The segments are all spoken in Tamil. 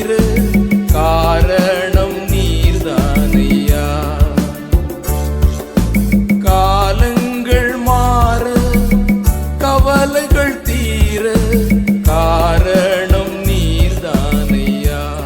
தீர காரணம் நீர்தானையா. காலங்கள் மாற கவலைகள் தீர. காரணம் நீர்தானையா.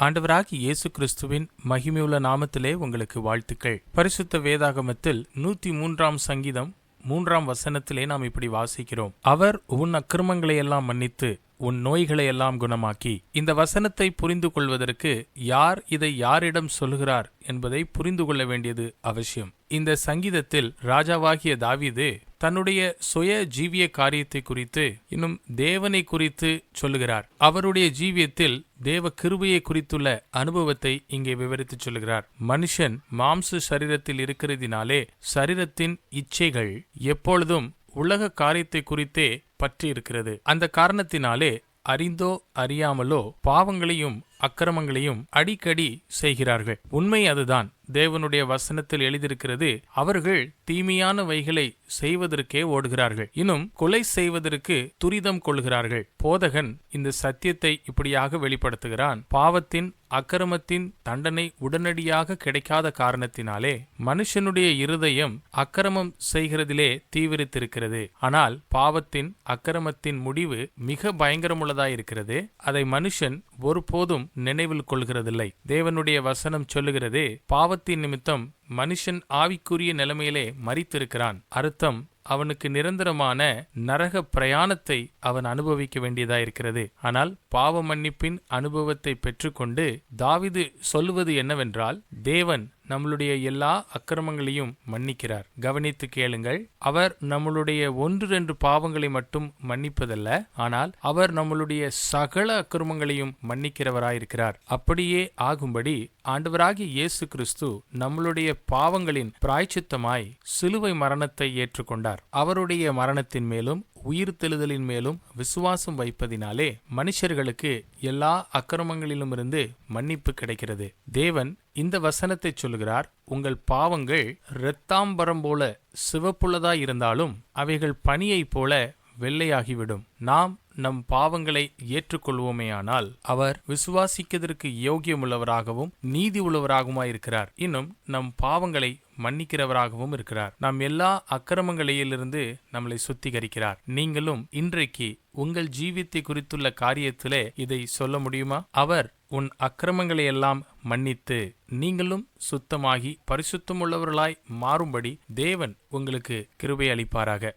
ஆண்டவராகி இயேசு கிறிஸ்துவின் மகிமையுள்ள நாமத்திலே உங்களுக்கு வாழ்த்துக்கள். பரிசுத்த வேதாகமத்தில் நூத்தி மூன்றாம் சங்கீதம் மூன்றாம் வசனத்திலே நாம் இப்படி வாசிக்கிறோம். அவர் உன் அக்கிரமங்களை எல்லாம் மன்னித்து உன் நோய்களை எல்லாம் குணமாக்கி இந்த வசனத்தை புரிந்து கொள்வதற்கு யார் இதை யாரிடம் சொல்கிறார் என்பதை புரிந்து கொள்ள வேண்டியது அவசியம். இந்த சங்கீதத்தில் ராஜாவாகிய தாவீது தன்னுடைய சுய ஜீவிய காரியத்தை குறித்து இன்னும் தேவனை குறித்து சொல்லுகிறார். அவருடைய ஜீவியத்தில் தேவ கிருபையை குறித்துள்ள அனுபவத்தை இங்கே விவரித்து சொல்லுகிறார். மனுஷன் மாம்ச சரீரத்தில் இருக்கிறதினாலே சரீரத்தின் இச்சைகள் எப்பொழுதும் உலக காரியத்தை குறித்தே பற்றியிருக்கிறது. அந்த காரணத்தினாலே அறிந்தோ அறியாமலோ பாவங்களையும் அக்கிரமங்களையும் அடிக்கடி செய்கிறார்கள். உண்மை அதுதான். தேவனுடைய வசனத்தில் எழுதியிருக்கிறது அவர்கள் தீமையான வைகளை செய்வதற்கே ஓடுகிறார்கள். இன்னும் கொலை செய்வதற்கு துரிதம் கொள்கிறார்கள். போதகன் இந்த சத்தியத்தை இப்படியாக வெளிப்படுத்துகிறான். பாவத்தின் அக்கிரமத்தின் தண்டனை உடனடியாக கிடைக்காத காரணத்தினாலே மனுஷனுடைய இருதயம் அக்கிரமம் செய்கிறதிலே தீவிரித்திருக்கிறது. ஆனால் பாவத்தின் அக்கிரமத்தின் முடிவு மிக பயங்கரமுள்ளதாயிருக்கிறது. அதை மனுஷன் ஒருபோதும் நினைவில் கொள்கிறதில்லை. தேவனுடைய வசனம் சொல்லுகிறது பாவத்தின் நிமித்தம் மனுஷன் ஆவிக்குரிய நிலைமையிலே மறித்திருக்கிறான் அர்த்தம் அவனுக்கு நிரந்தரமான நரக பிரயாணத்தை அவன் அனுபவிக்க வேண்டியதாயிருக்கிறது. ஆனால் பாவ மன்னிப்பின் அனுபவத்தை பெற்றுக்கொண்டு தாவிது சொல்லுவது என்னவென்றால் தேவன் நம்மளுடைய எல்லா அக்கிரமங்களையும் மன்னிக்கிறார். கவனித்து கேளுங்கள் அவர் நம்மளுடைய ஒன்று ரெண்டு பாவங்களை மட்டும் மன்னிப்பதல்ல ஆனால் அவர் நம்மளுடைய சகல அக்கிரமங்களையும் மன்னிக்கிறவராயிருக்கிறார். அப்படியே ஆகும்படி ஆண்டவராகிய இயேசு கிறிஸ்து நம்மளுடைய பாவங்களின் பிராய்ச்சித்தமாய் சிலுவை மரணத்தை ஏற்றுக்கொண்டார். அவருடைய மரணத்தின் மேலும் உயிர் தெளிதலின் மேலும் விசுவாசம் வைப்பதினாலே மனுஷர்களுக்கு எல்லா அக்கிரமங்களிலுமிருந்து மன்னிப்பு கிடைக்கிறது. தேவன் இந்த வசனத்தை சொல்கிறார் உங்கள் பாவங்கள் இரத்தாம்பரம் போல சிவப்புள்ளதாய் இருந்தாலும் அவைகள் பனியைப் போல வெள்ளையாகிவிடும். நாம் நம் பாவங்களை ஏற்றுக்கொள்வோமேயானால் அவர் விசுவாசிக்கதற்கு யோகியமுள்ளவராகவும் நீதி உள்ளவராகவுமாயிருக்கிறார் இன்னும் நம் பாவங்களை மன்னிக்கிறவராகவும் இருக்கிறார். நாம் எல்லா அக்கிரமங்களிலிருந்து நம்மளை சுத்திகரிக்கிறார். நீங்களும் இன்றைக்கு உங்கள் ஜீவித்தை குறித்துள்ள காரியத்திலே இதை சொல்ல முடியுமா? அவர் உன் அக்கிரமங்களை எல்லாம் மன்னித்து நீங்களும் சுத்தமாகி பரிசுத்தமுள்ளவர்களாய் மாறும்படி தேவன் உங்களுக்கு கிருபை அளிப்பாராக